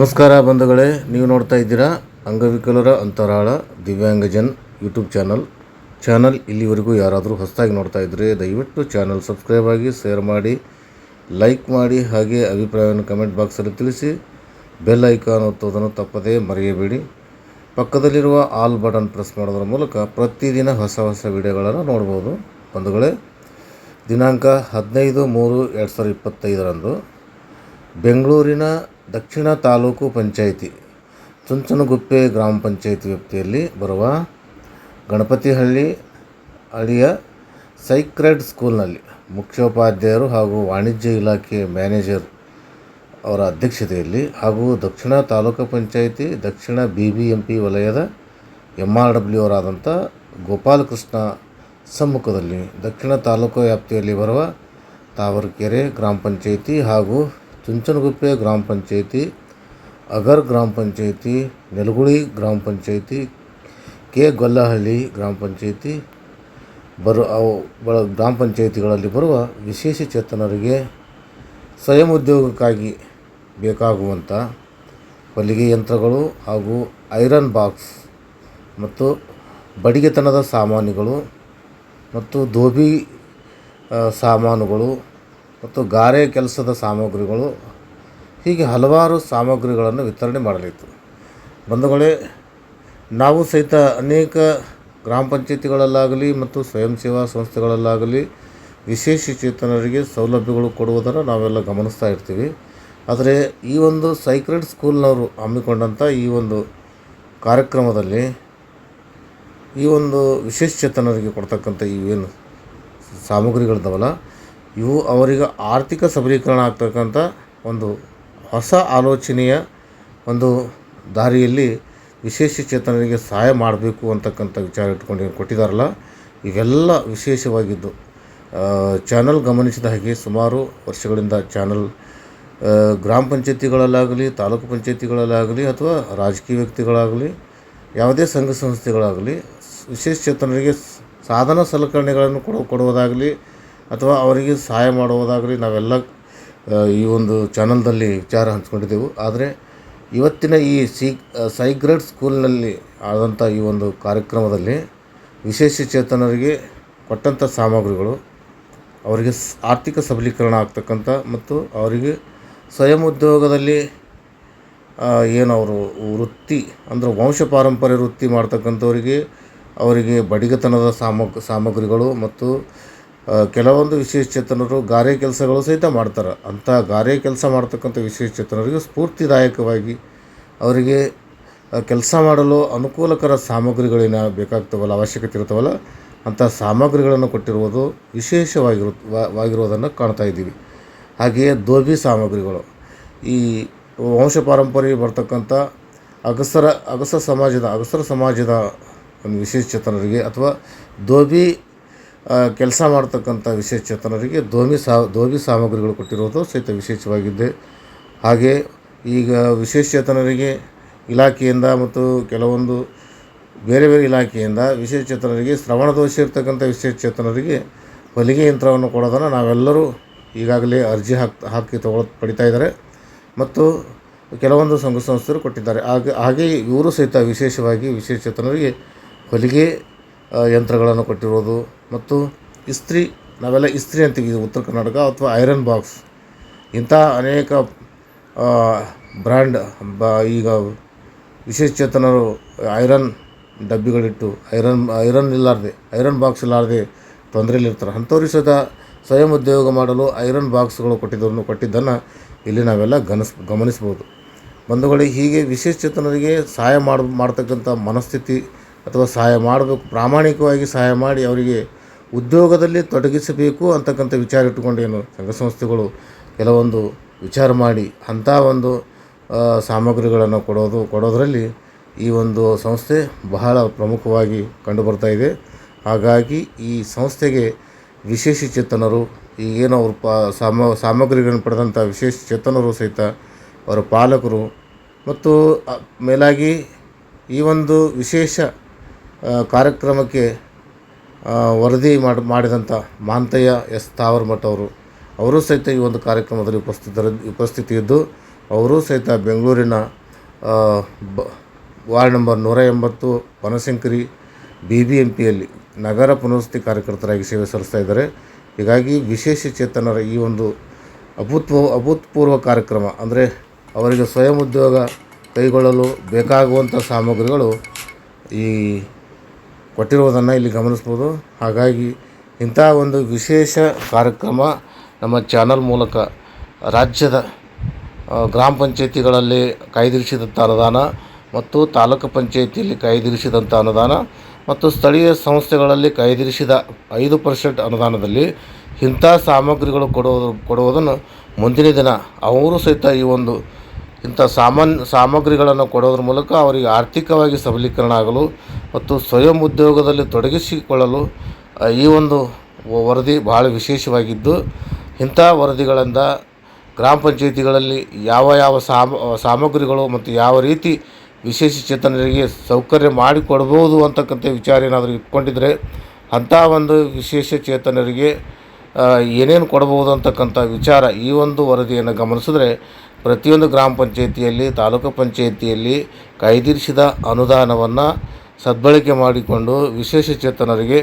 ನಮಸ್ಕಾರ ಬಂಧುಗಳೇ, ನೀವು ನೋಡ್ತಾ ಇದ್ದೀರಾ ಅಂಗವಿಕಲರ ಅಂತರಾಳ ದಿವ್ಯಾಂಗಜನ್ ಯೂಟ್ಯೂಬ್ ಚಾನಲ್. ಚಾನಲ್ ಇಲ್ಲಿವರೆಗೂ ಯಾರಾದರೂ ಹೊಸದಾಗಿ ನೋಡ್ತಾ ಇದ್ದರೆ ದಯವಿಟ್ಟು ಚಾನಲ್ ಸಬ್ಸ್ಕ್ರೈಬ್ ಆಗಿ, ಶೇರ್ ಮಾಡಿ, ಲೈಕ್ ಮಾಡಿ, ಹಾಗೆ ಅಭಿಪ್ರಾಯವನ್ನು ಕಮೆಂಟ್ ಬಾಕ್ಸಲ್ಲಿ ತಿಳಿಸಿ, ಬೆಲ್ ಐಕಾನ್ ಒತ್ತೋದನ್ನು ತಪ್ಪದೇ ಮರೆಯಬೇಡಿ. ಪಕ್ಕದಲ್ಲಿರುವ ಆಲ್ ಬಟನ್ ಪ್ರೆಸ್ ಮಾಡೋದ್ರ ಮೂಲಕ ಪ್ರತಿದಿನ ಹೊಸ ಹೊಸ ವಿಡಿಯೋಗಳನ್ನು ನೋಡ್ಬೋದು. ಬಂಧುಗಳೇ, ದಿನಾಂಕ ಹದಿನೈದು ಮೂರು ಎರಡು ಸಾವಿರದ ಇಪ್ಪತ್ತೈದರಂದು ಬೆಂಗಳೂರಿನ ದಕ್ಷಿಣ ತಾಲೂಕು ಪಂಚಾಯಿತಿ ಚುಂಚನಗುಪ್ಪೆ ಗ್ರಾಮ ಪಂಚಾಯಿತಿ ವ್ಯಾಪ್ತಿಯಲ್ಲಿ ಬರುವ ಗಣಪತಿಹಳ್ಳಿ ಹಳ್ಳಿಯ ಸೈಕ್ರೆಡ್ ಸ್ಕೂಲ್ನಲ್ಲಿ ಮುಖ್ಯೋಪಾಧ್ಯಾಯರು ಹಾಗೂ ವಾಣಿಜ್ಯ ಇಲಾಖೆ ಮ್ಯಾನೇಜರ್ ಅವರ ಅಧ್ಯಕ್ಷತೆಯಲ್ಲಿ ಹಾಗೂ ದಕ್ಷಿಣ ತಾಲೂಕು ಪಂಚಾಯಿತಿ, ದಕ್ಷಿಣ ಬಿ ಬಿ ಎಂ ಪಿ ವಲಯದ ಎಂ ಆರ್ ಡಬ್ಲ್ಯೂ ಅವರಾದಂಥ ಗೋಪಾಲಕೃಷ್ಣ ಸಮ್ಮುಖದಲ್ಲಿ ದಕ್ಷಿಣ ತಾಲೂಕು ವ್ಯಾಪ್ತಿಯಲ್ಲಿ ಬರುವ ತಾವರಕೆರೆ ಗ್ರಾಮ ಪಂಚಾಯಿತಿ ಹಾಗೂ ಚುಂಚನಗುಪ್ಪೆ ಗ್ರಾಮ ಪಂಚಾಯಿತಿ, ಅಗರ್ ಗ್ರಾಮ ಪಂಚಾಯಿತಿ, ನೆಲಗುಳಿ ಗ್ರಾಮ ಪಂಚಾಯಿತಿ, ಕೆ ಗೊಲ್ಲಹಳ್ಳಿ ಗ್ರಾಮ ಪಂಚಾಯಿತಿ. ಬರು ಬಳ ಗ್ರಾಮ ಪಂಚಾಯಿತಿಗಳಲ್ಲಿ ಬರುವ ವಿಶೇಷ ಚೇತನರಿಗೆ ಸ್ವಯಂ ಉದ್ಯೋಗಕ್ಕಾಗಿ ಬೇಕಾಗುವಂಥ ಹೊಲಿಗೆ ಯಂತ್ರಗಳು ಹಾಗೂ ಐರನ್ ಬಾಕ್ಸ್ ಮತ್ತು ಬಡಿಗೆತನದ ಸಾಮಾನುಗಳು ಮತ್ತು ಧೋಬಿ ಸಾಮಾನುಗಳು ಮತ್ತು ಗಾರೆ ಕೆಲಸದ ಸಾಮಗ್ರಿಗಳು, ಹೀಗೆ ಹಲವಾರು ಸಾಮಗ್ರಿಗಳನ್ನು ವಿತರಣೆ ಮಾಡಲಿತ್ತು. ಬಂಧುಗಳೇ, ನಾವು ಸಹಿತ ಅನೇಕ ಗ್ರಾಮ ಪಂಚಾಯತಿಗಳಲ್ಲಾಗಲಿ ಮತ್ತು ಸ್ವಯಂ ಸೇವಾ ಸಂಸ್ಥೆಗಳಲ್ಲಾಗಲಿ ವಿಶೇಷ ಚೇತನರಿಗೆ ಸೌಲಭ್ಯಗಳು ಕೊಡುವುದನ್ನು ನಾವೆಲ್ಲ ಗಮನಿಸ್ತಾ ಇರ್ತೀವಿ. ಆದರೆ ಈ ಒಂದು ಸೈಕ್ರೆಡ್ ಸ್ಕೂಲ್ನವರು ಹಮ್ಮಿಕೊಂಡಂಥ ಈ ಒಂದು ಕಾರ್ಯಕ್ರಮದಲ್ಲಿ ಈ ಒಂದು ವಿಶೇಷ ಚೇತನರಿಗೆ ಕೊಡ್ತಕ್ಕಂಥ ಇವೇನು ಸಾಮಗ್ರಿಗಳಿದ್ದಾವಲ್ಲ ಇವು ಅವರಿಗೆ ಆರ್ಥಿಕ ಸಬಲೀಕರಣ ಆಗ್ತಕ್ಕಂಥ ಒಂದು ಹೊಸ ಆಲೋಚನೆಯ ಒಂದು ದಾರಿಯಲ್ಲಿ ವಿಶೇಷ ಚೇತನರಿಗೆ ಸಹಾಯ ಮಾಡಬೇಕು ಅಂತಕ್ಕಂಥ ವಿಚಾರ ಇಟ್ಕೊಂಡು ಕೊಟ್ಟಿದ್ದಾರಲ್ಲ ಇವೆಲ್ಲ ವಿಶೇಷವಾಗಿದ್ದು ಚಾನಲ್ ಗಮನಿಸಿದ ಹಾಗೆ ಸುಮಾರು ವರ್ಷಗಳಿಂದ ಚಾನಲ್ ಗ್ರಾಮ ಪಂಚಾಯತಿಗಳಲ್ಲಾಗಲಿ, ತಾಲೂಕು ಪಂಚಾಯತಿಗಳಲ್ಲಾಗಲಿ ಅಥವಾ ರಾಜಕೀಯ ವ್ಯಕ್ತಿಗಳಾಗಲಿ, ಯಾವುದೇ ಸಂಘ ಸಂಸ್ಥೆಗಳಾಗಲಿ, ವಿಶೇಷ ಚೇತನರಿಗೆ ಸಾಧನ ಸಲಕರಣೆಗಳನ್ನು ಕೊಡು, ಕೊಡುವುದಾಗಲಿ ಅಥವಾ ಅವರಿಗೆ ಸಹಾಯ ಮಾಡುವುದಾಗಲಿ ನಾವೆಲ್ಲ ಈ ಒಂದು ಚಾನಲ್ದಲ್ಲಿ ವಿಚಾರ ಹಂಚ್ಕೊಂಡಿದ್ದೆವು. ಆದರೆ ಇವತ್ತಿನ ಈ ಸಿ ಸೈಗ್ರೇಡ್ ಸ್ಕೂಲ್ನಲ್ಲಿ ಆದಂಥ ಈ ಒಂದು ಕಾರ್ಯಕ್ರಮದಲ್ಲಿ ವಿಶೇಷ ಚೇತನರಿಗೆ ಕೊಟ್ಟಂಥ ಸಾಮಗ್ರಿಗಳು, ಅವರಿಗೆ ಆರ್ಥಿಕ ಸಬಲೀಕರಣ ಆಗ್ತಕ್ಕಂಥ ಮತ್ತು ಅವರಿಗೆ ಸ್ವಯಂ ಉದ್ಯೋಗದಲ್ಲಿ ಏನು ಅವರು ವೃತ್ತಿ, ಅಂದರೆ ವಂಶ ಪಾರಂಪರ್ಯ ವೃತ್ತಿ ಮಾಡ್ತಕ್ಕಂಥವರಿಗೆ ಅವರಿಗೆ ಬಡಿಗತನದ ಸಾಮಗ್, ಸಾಮಗ್ರಿಗಳು ಮತ್ತು ಕೆಲವೊಂದು ವಿಶೇಷ ಚೇತನರು ಗಾರೆ ಕೆಲಸಗಳು ಸಹಿತ ಮಾಡ್ತಾರೆ. ಅಂಥ ಗಾರೆ ಕೆಲಸ ಮಾಡ್ತಕ್ಕಂಥ ವಿಶೇಷ ಚೇತನರಿಗೆ ಸ್ಫೂರ್ತಿದಾಯಕವಾಗಿ ಅವರಿಗೆ ಕೆಲಸ ಮಾಡಲು ಅನುಕೂಲಕರ ಸಾಮಗ್ರಿಗಳೇನ ಬೇಕಾಗ್ತವಲ್ಲ, ಅವಶ್ಯಕತೆ ಇರ್ತವಲ್ಲ ಅಂಥ ಸಾಮಗ್ರಿಗಳನ್ನು ಕೊಟ್ಟಿರುವುದು ವಿಶೇಷವಾಗಿರು ವಾಗಿರುವುದನ್ನು ಕಾಣ್ತಾ ಇದ್ದೀವಿ. ಹಾಗೆಯೇ ದೋಬಿ ಸಾಮಗ್ರಿಗಳು. ಈ ವಂಶ ಪಾರಂಪರ್ಯ ಬರ್ತಕ್ಕಂಥ ಅಗಸರ, ಅಗಸ ಸಮಾಜದ, ಅಗಸರ ಸಮಾಜದ ಒಂದು ವಿಶೇಷ ಚೇತನರಿಗೆ ಅಥವಾ ದೋಬಿ ಕೆಲಸ ಮಾಡ್ತಕ್ಕಂಥ ವಿಶೇಷ ಚೇತನರಿಗೆ ದೋಬಿ ಸಾ ದೋಬಿ ಸಾಮಗ್ರಿಗಳು ಕೊಟ್ಟಿರೋದು ಸಹಿತ ವಿಶೇಷವಾಗಿದೆ. ಹಾಗೆ ಈಗ ವಿಶೇಷ ಚೇತನರಿಗೆ ಇಲಾಖೆಯಿಂದ ಮತ್ತು ಕೆಲವೊಂದು ಬೇರೆ ಬೇರೆ ಇಲಾಖೆಯಿಂದ ವಿಶೇಷ ಚೇತನರಿಗೆ ಶ್ರವಣ ದೋಷ ಇರ್ತಕ್ಕಂಥ ವಿಶೇಷ ಚೇತನರಿಗೆ ಹೊಲಿಗೆ ಯಂತ್ರವನ್ನು ಕೊಡೋದನ್ನು ನಾವೆಲ್ಲರೂ ಈಗಾಗಲೇ ಅರ್ಜಿ ಹಾಕಿ ಹಾಕಿ ತಗೊಳ್, ಪಡಿತಾ ಇದ್ದಾರೆ. ಮತ್ತು ಕೆಲವೊಂದು ಸಂಘ ಸಂಸ್ಥೆಯರು ಕೊಟ್ಟಿದ್ದಾರೆ. ಹಾಗೆ ಹಾಗೆ ಇವರು ಸಹಿತ ವಿಶೇಷವಾಗಿ ವಿಶೇಷ ಚೇತನರಿಗೆ ಹೊಲಿಗೆ ಯಂತ್ರಗಳನ್ನು ಕೊಟ್ಟಿರೋದು. ಮತ್ತು ಇಸ್ತ್ರಿ, ನಾವೆಲ್ಲ ಇಸ್ತ್ರಿ ಅಂತೀವಿ ಉತ್ತರ ಕರ್ನಾಟಕ ಅಥವಾ ಐರನ್ ಬಾಕ್ಸ್. ಇಂಥ ಅನೇಕ ಬ್ರ್ಯಾಂಡ್, ಬ, ಈಗ ವಿಶೇಷಚೇತನರು ಐರನ್ ಡಬ್ಬಿಗಳಿಟ್ಟು, ಐರನ್ ಐರನ್ ಇಲ್ಲಾರ್ದೆ, ಐರನ್ ಬಾಕ್ಸ್ ಇಲ್ಲಾರ್ದೆ ತೊಂದರೆಯಲ್ಲಿರ್ತಾರೆ. ಅಂಥವ್ರಿಗೆ ಸಹಿತ ಸ್ವಯಂ ಉದ್ಯೋಗ ಮಾಡಲು ಐರನ್ ಬಾಕ್ಸ್ಗಳು ಕೊಟ್ಟಿದ್ದನ್ನು ಕೊಟ್ಟಿದ್ದನ್ನು ಇಲ್ಲಿ ನಾವೆಲ್ಲ ಗನಸ್, ಗಮನಿಸ್ಬೋದು. ಬಂಧುಗಳಿಗೆ ಹೀಗೆ ವಿಶೇಷಚೇತನರಿಗೆ ಸಹಾಯ ಮಾಡ, ಮಾಡ್ತಕ್ಕಂಥ ಮನಸ್ಥಿತಿ ಅಥವಾ ಸಹಾಯ ಮಾಡಬೇಕು, ಪ್ರಾಮಾಣಿಕವಾಗಿ ಸಹಾಯ ಮಾಡಿ ಅವರಿಗೆ ಉದ್ಯೋಗದಲ್ಲಿ ತೊಡಗಿಸಬೇಕು ಅಂತಕ್ಕಂಥ ವಿಚಾರ ಇಟ್ಟುಕೊಂಡು ಏನು ಸಂಘ ಸಂಸ್ಥೆಗಳು ಕೆಲವೊಂದು ವಿಚಾರ ಮಾಡಿ ಅಂಥ ಒಂದು ಸಾಮಗ್ರಿಗಳನ್ನು ಕೊಡೋದು, ಕೊಡೋದರಲ್ಲಿ ಈ ಒಂದು ಸಂಸ್ಥೆ ಬಹಳ ಪ್ರಮುಖವಾಗಿ ಕಂಡುಬರ್ತಾ ಇದೆ. ಹಾಗಾಗಿ ಈ ಸಂಸ್ಥೆಗೆ ವಿಶೇಷ ಚೇತನರು ಈಗೇನು ಅವರು ಪಾ, ಸಾಮ, ಸಾಮಗ್ರಿಗಳನ್ನು ಪಡೆದಂಥ ವಿಶೇಷ ಚೇತನರು ಸಹಿತ ಅವರ ಪಾಲಕರು ಮತ್ತು ಮೇಲಾಗಿ ಈ ಒಂದು ವಿಶೇಷ ಕಾರ್ಯಕ್ರಮಕ್ಕೆ ವರದಿ ಮಾಡಿ ಮಾಡಿದಂಥ ಮಾಂತಯ್ಯ ಎಸ್. ತಾವರ್ಮಠ ಅವರು. ಅವರು ಸಹಿತ ಈ ಒಂದು ಕಾರ್ಯಕ್ರಮದಲ್ಲಿ ಉಪಸ್ಥಿತರ ಉಪಸ್ಥಿತಿ ಇದ್ದು ಅವರು ಸಹಿತ ಬೆಂಗಳೂರಿನ ಬ, ವಾರ್ಡ್ ನಂಬರ್ ನೂರ ಎಂಬತ್ತು ಬನಶಂಕರಿ ಬಿ ಬಿ ಎಂ ಪಿಯಲ್ಲಿ ನಗರ ಪುನರ್ವಸತಿ ಕಾರ್ಯಕರ್ತರಾಗಿ ಸೇವೆ ಸಲ್ಲಿಸ್ತಾ ಇದ್ದಾರೆ. ಹೀಗಾಗಿ ವಿಶೇಷ ಚೇತನರ ಈ ಒಂದು ಅಭೂತ್ವ, ಅಭೂತಪೂರ್ವ ಕಾರ್ಯಕ್ರಮ, ಅಂದರೆ ಅವರಿಗೆ ಸ್ವಯಂ ಉದ್ಯೋಗ ಕೈಗೊಳ್ಳಲು ಬೇಕಾಗುವಂಥ ಸಾಮಗ್ರಿಗಳು ಈ ಕೊಟ್ಟಿರುವುದನ್ನು ಇಲ್ಲಿ ಗಮನಿಸ್ಬೋದು ಹಾಗಾಗಿ ಇಂಥ ಒಂದು ವಿಶೇಷ ಕಾರ್ಯಕ್ರಮ ನಮ್ಮ ಚಾನಲ್ ಮೂಲಕ ರಾಜ್ಯದ ಗ್ರಾಮ ಪಂಚಾಯತಿಗಳಲ್ಲಿ ಕಾಯ್ದಿರಿಸಿದಂಥ ಅನುದಾನ ಮತ್ತು ತಾಲೂಕು ಪಂಚಾಯತಿಯಲ್ಲಿ ಕಾಯ್ದಿರಿಸಿದಂಥ ಅನುದಾನ ಮತ್ತು ಸ್ಥಳೀಯ ಸಂಸ್ಥೆಗಳಲ್ಲಿ ಕಾಯ್ದಿರಿಸಿದ ಐದು ಪರ್ಸೆಂಟ್ ಅನುದಾನದಲ್ಲಿ ಇಂಥ ಸಾಮಗ್ರಿಗಳು ಕೊಡುವುದು, ಕೊಡುವುದನ್ನು ಮುಂದಿನ ದಿನ ಅವರು ಸಹಿತ ಈ ಒಂದು ಇಂಥ ಸಾಮಾನ್ಯ ಸಾಮಗ್ರಿಗಳನ್ನು ಕೊಡೋದ್ರ ಮೂಲಕ ಅವರಿಗೆ ಆರ್ಥಿಕವಾಗಿ ಸಬಲೀಕರಣ ಆಗಲು ಮತ್ತು ಸ್ವಯಂ ಉದ್ಯೋಗದಲ್ಲಿ ತೊಡಗಿಸಿಕೊಳ್ಳಲು ಈ ಒಂದು ವರದಿ ಭಾಳ ವಿಶೇಷವಾಗಿದ್ದು, ಇಂಥ ವರದಿಗಳಿಂದ ಗ್ರಾಮ ಪಂಚಾಯಿತಿಗಳಲ್ಲಿ ಯಾವ ಯಾವ ಸಾಮ, ಸಾಮಗ್ರಿಗಳು ಮತ್ತು ಯಾವ ರೀತಿ ವಿಶೇಷ ಚೇತನರಿಗೆ ಸೌಕರ್ಯ ಮಾಡಿಕೊಡ್ಬೋದು ಅಂತಕ್ಕಂಥ ವಿಚಾರ ಏನಾದರೂ ಇಟ್ಕೊಂಡಿದ್ರೆ, ಅಂಥ ಒಂದು ವಿಶೇಷ ಚೇತನರಿಗೆ ಏನೇನು ಕೊಡ್ಬೋದು ಅಂತಕ್ಕಂಥ ವಿಚಾರ ಈ ಒಂದು ವರದಿಯನ್ನು ಗಮನಿಸಿದ್ರೆ ಪ್ರತಿಯೊಂದು ಗ್ರಾಮ ಪಂಚಾಯಿತಿಯಲ್ಲಿ, ತಾಲೂಕು ಪಂಚಾಯಿತಿಯಲ್ಲಿ ಕಾಯ್ದಿರಿಸಿದ ಅನುದಾನವನ್ನು ಸದ್ಬಳಕೆ ಮಾಡಿಕೊಂಡು ವಿಶೇಷ ಚೇತನರಿಗೆ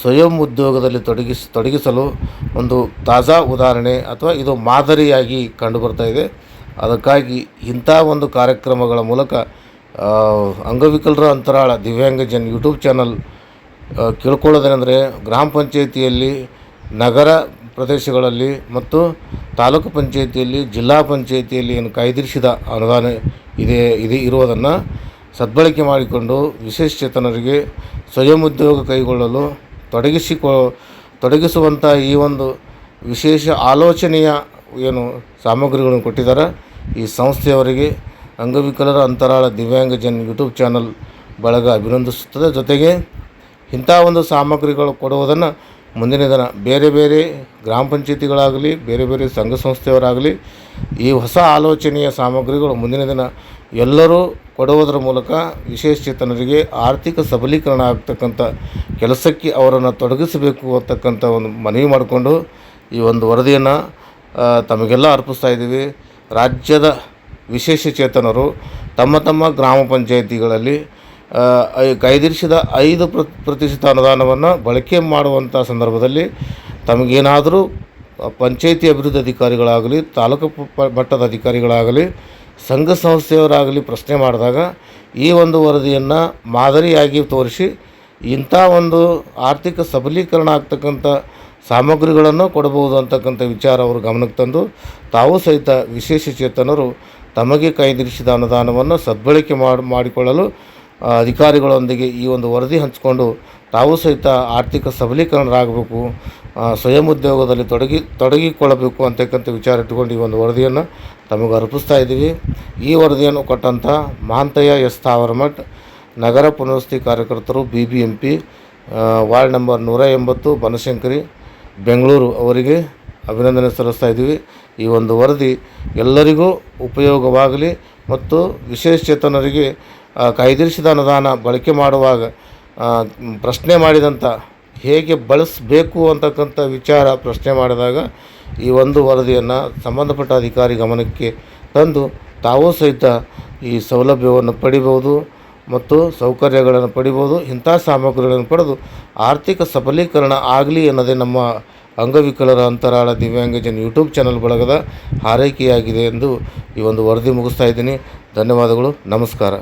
ಸ್ವಯಂ ಉದ್ಯೋಗದಲ್ಲಿ ತೊಡಗಿಸ್, ತೊಡಗಿಸಲು ಒಂದು ತಾಜಾ ಉದಾಹರಣೆ ಅಥವಾ ಇದು ಮಾದರಿಯಾಗಿ ಕಂಡುಬರ್ತಾ ಇದೆ. ಅದಕ್ಕಾಗಿ ಇಂಥ ಒಂದು ಕಾರ್ಯಕ್ರಮಗಳ ಮೂಲಕ ಅಂಗವಿಕಲರ ಅಂತರಾಳ ದಿವ್ಯಾಂಗಜನ್ ಯೂಟ್ಯೂಬ್ ಚಾನಲ್ ಕೇಳ್ಕೊಳ್ಳೋದೇನೆಂದರೆ ಗ್ರಾಮ ಪಂಚಾಯಿತಿಯಲ್ಲಿ ನಗರ ಪ್ರದೇಶಗಳಲ್ಲಿ ಮತ್ತು ತಾಲೂಕು ಪಂಚಾಯಿತಿಯಲ್ಲಿ, ಜಿಲ್ಲಾ ಪಂಚಾಯಿತಿಯಲ್ಲಿ ಏನು ಕಾಯ್ದಿರಿಸಿದ ಅನುದಾನ ಇದೆ ಇದೆ ಇರುವುದನ್ನು ಸದ್ಬಳಕೆ ಮಾಡಿಕೊಂಡು ವಿಶೇಷ ಚೇತನರಿಗೆ ಸ್ವಯಂ ಉದ್ಯೋಗ ಕೈಗೊಳ್ಳಲು ತೊಡಗಿಸಿಕೊ ತೊಡಗಿಸುವಂಥ ಈ ಒಂದು ವಿಶೇಷ ಆಲೋಚನೆಯ ಏನು ಸಾಮಗ್ರಿಗಳನ್ನು ಕೊಟ್ಟಿದ್ದಾರೆ ಈ ಸಂಸ್ಥೆಯವರಿಗೆ ಅಂಗವಿಕಲರ ಅಂತರಾಳ ದಿವ್ಯಾಂಗಜನ್ ಯೂಟ್ಯೂಬ್ ಚಾನಲ್ ಬಳಗ ಅಭಿನಂದಿಸುತ್ತದೆ. ಜೊತೆಗೆ ಇಂಥ ಒಂದು ಸಾಮಗ್ರಿಗಳು ಕೊಡುವುದನ್ನು ಮುಂದಿನ ದಿನ ಬೇರೆ ಬೇರೆ ಗ್ರಾಮ ಪಂಚಾಯತಿಗಳಾಗಲಿ, ಬೇರೆ ಬೇರೆ ಸಂಘ ಸಂಸ್ಥೆಯವರಾಗಲಿ, ಈ ಹೊಸ ಆಲೋಚನೆಯ ಸಾಮಗ್ರಿಗಳು ಮುಂದಿನ ದಿನ ಎಲ್ಲರೂ ಕೊಡುವುದರ ಮೂಲಕ ವಿಶೇಷ ಚೇತನರಿಗೆ ಆರ್ಥಿಕ ಸಬಲೀಕರಣ ಆಗ್ತಕ್ಕಂಥ ಕೆಲಸಕ್ಕೆ ಅವರನ್ನು ತೊಡಗಿಸಬೇಕು ಅಂತಕ್ಕಂಥ ಒಂದು ಮನವಿ ಮಾಡಿಕೊಂಡು ಈ ಒಂದು ವರದಿಯನ್ನು ತಮಗೆಲ್ಲ ಅರ್ಪಿಸ್ತಾ ಇದ್ದೀವಿ. ರಾಜ್ಯದ ವಿಶೇಷ ಚೇತನರು ತಮ್ಮ ತಮ್ಮ ಗ್ರಾಮ ಪಂಚಾಯಿತಿಗಳಲ್ಲಿ ಕಾಯ್ದಿರಿಸಿದ ಐದು ಪ್ರ ಪ್ರತಿಶತ ಅನುದಾನವನ್ನು ಬಳಕೆ ಮಾಡುವಂಥ ಸಂದರ್ಭದಲ್ಲಿ ತಮಗೇನಾದರೂ ಪಂಚಾಯಿತಿ ಅಭಿವೃದ್ಧಿ ಅಧಿಕಾರಿಗಳಾಗಲಿ, ತಾಲೂಕು ಮಟ್ಟದ ಅಧಿಕಾರಿಗಳಾಗಲಿ, ಸಂಘ ಸಂಸ್ಥೆಯವರಾಗಲಿ ಪ್ರಶ್ನೆ ಮಾಡಿದಾಗ ಈ ಒಂದು ವರದಿಯನ್ನು ಮಾದರಿಯಾಗಿ ತೋರಿಸಿ ಇಂಥ ಒಂದು ಆರ್ಥಿಕ ಸಬಲೀಕರಣ ಆಗ್ತಕ್ಕಂಥ ಸಾಮಗ್ರಿಗಳನ್ನು ಕೊಡಬಹುದು ಅಂತಕ್ಕಂಥ ವಿಚಾರ ಅವರು ಗಮನಕ್ಕೆ ತಂದು, ತಾವು ಸಹಿತ ವಿಶೇಷ ಚೇತನರು ತಮಗೆ ಕಾಯ್ದಿರಿಸಿದ ಅನುದಾನವನ್ನು ಸದ್ಬಳಕೆ ಮಾಡಿ, ಮಾಡಿಕೊಳ್ಳಲು ಅಧಿಕಾರಿಗಳೊಂದಿಗೆ ಈ ಒಂದು ವರದಿ ಹಂಚಿಕೊಂಡು ತಾವು ಸಹಿತ ಆರ್ಥಿಕ ಸಬಲೀಕರಣರಾಗಬೇಕು ಸ್ವಯಂ ಉದ್ಯೋಗದಲ್ಲಿ ತೊಡಗಿ, ತೊಡಗಿಕೊಳ್ಳಬೇಕು ಅಂತಕ್ಕಂಥ ವಿಚಾರ ಇಟ್ಟುಕೊಂಡು ಈ ಒಂದು ವರದಿಯನ್ನು ತಮಗೆ ಅರ್ಪಿಸ್ತಾ ಇದ್ದೀವಿ. ಈ ವರದಿಯನ್ನು ಕೊಟ್ಟಂಥ ಮಹಾಂತಯ್ಯ ಎಸ್ ತಾವರಮಠ್, ನಗರ ಪುನರ್ವಸತಿ ಕಾರ್ಯಕರ್ತರು B B M P ward number ನೂರ ಎಂಬತ್ತು ಬನಶಂಕರಿ, ಬೆಂಗಳೂರು ಅವರಿಗೆ ಅಭಿನಂದನೆ ಸಲ್ಲಿಸ್ತಾ ಇದ್ದೀವಿ. ಈ ಒಂದು ವರದಿ ಎಲ್ಲರಿಗೂ ಉಪಯೋಗವಾಗಲಿ ಮತ್ತು ವಿಶೇಷ ಚೇತನರಿಗೆ ಕಾಯ್ದಿರಿಸಿದ ಅನುದಾನ ಬಳಕೆ ಮಾಡುವಾಗ ಪ್ರಶ್ನೆ ಮಾಡಿದಂಥ ಹೇಗೆ ಬಳಸಬೇಕು ಅಂತಕ್ಕಂಥ ವಿಚಾರ ಪ್ರಶ್ನೆ ಮಾಡಿದಾಗ, ಈ ಒಂದು ವರದಿಯನ್ನು ಸಂಬಂಧಪಟ್ಟ ಅಧಿಕಾರಿ ಗಮನಕ್ಕೆ ತಂದು, ತಾವೂ ಸಹಿತ ಈ ಸೌಲಭ್ಯವನ್ನು ಪಡಿಬೋದು ಮತ್ತು ಸೌಕರ್ಯಗಳನ್ನು ಪಡಿಬೋದು ಇಂಥ ಸಾಮಗ್ರಿಗಳನ್ನು ಪಡೆದು ಆರ್ಥಿಕ ಸಬಲೀಕರಣ ಆಗಲಿ ಅನ್ನೋದೇ ನಮ್ಮ ಅಂಗವಿಕಲರ ಅಂತರಾಳ ದಿವ್ಯಾಂಗಜನ್ ಯೂಟ್ಯೂಬ್ ಚಾನಲ್ ಬಳಗದ ಹಾರೈಕೆಯಾಗಿದೆ ಎಂದು ಈ ಒಂದು ವರದಿ ಮುಗಿಸ್ತಾ ಇದ್ದೀನಿ. ಧನ್ಯವಾದಗಳು. ನಮಸ್ಕಾರ.